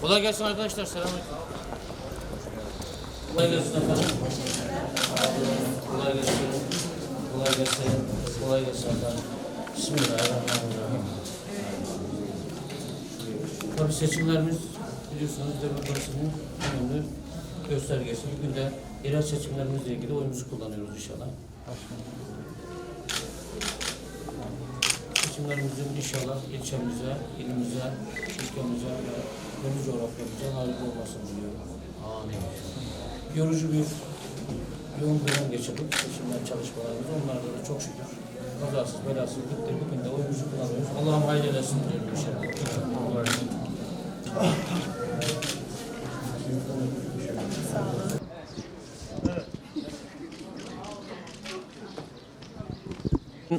Kolay gelsin arkadaşlar. Selamünaleyküm. Kolay gelsin efendim. Kolay gelsin. Kolay gelsin. Kolay gelsin efendim. Bismillahirrahmanirrahim. Tabii seçimlerimiz biliyorsunuz demokrasinin önemli göstergesi. Bugün de yerel seçimlerimizle ilgili oyumuzu kullanıyoruz inşallah. Seçimlerimizin inşallah ilçemize, ilimize, ülkemize deniz coğrafyamıza hayırlı olmasını diliyorum. Amin. Yorucu bir yoğun dönem geçirdik. Seçimler çalışmalarımız. Onlarda da çok şükür kazasız belasız bitti. Bugün de oyumuzu kullanıyoruz. Allah'ım hayırlı eylesin diyorum inşallah.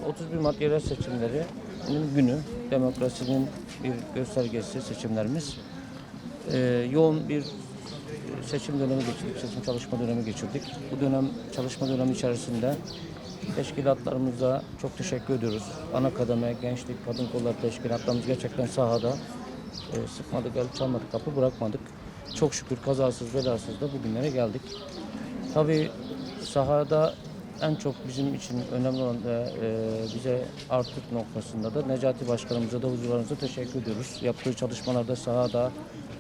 31 Mart yerel seçimlerinin günü demokrasinin bir göstergesi seçimlerimiz. Ee, yoğun bir seçim dönemi geçirdik, seçim çalışma dönemi geçirdik. Bu dönem çalışma dönemi içerisinde teşkilatlarımıza çok teşekkür ediyoruz. Ana kademe, gençlik, kadın kolları teşkilatlarımız gerçekten sahada e, sıkmadık, el çalmadık, kapı bırakmadık. Çok şükür kazasız belasız da bugünlere geldik. Tabii sahada en çok bizim için önemli olan da e, bize artık noktasında da Necati Başkanımıza da huzurlarınıza teşekkür ediyoruz. Yaptığı çalışmalarda sahada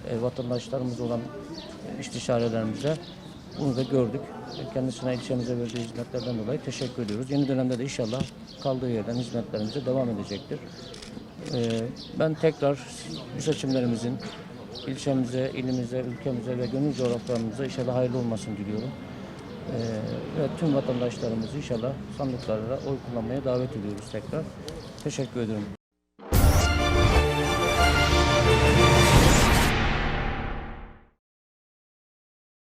e, vatandaşlarımız olan e, istişarelerimize bunu da gördük. E, Kendisine ilçemize verdiği hizmetlerden dolayı teşekkür ediyoruz. Yeni dönemde de inşallah kaldığı yerden hizmetlerimize devam edecektir. E, ben tekrar bu seçimlerimizin ilçemize, ilimize, ülkemize ve gönül coğrafyamıza inşallah hayırlı olmasını diliyorum. Ve tüm vatandaşlarımızı inşallah sandıklara oy kullanmaya davet ediyoruz tekrar. Teşekkür ederim.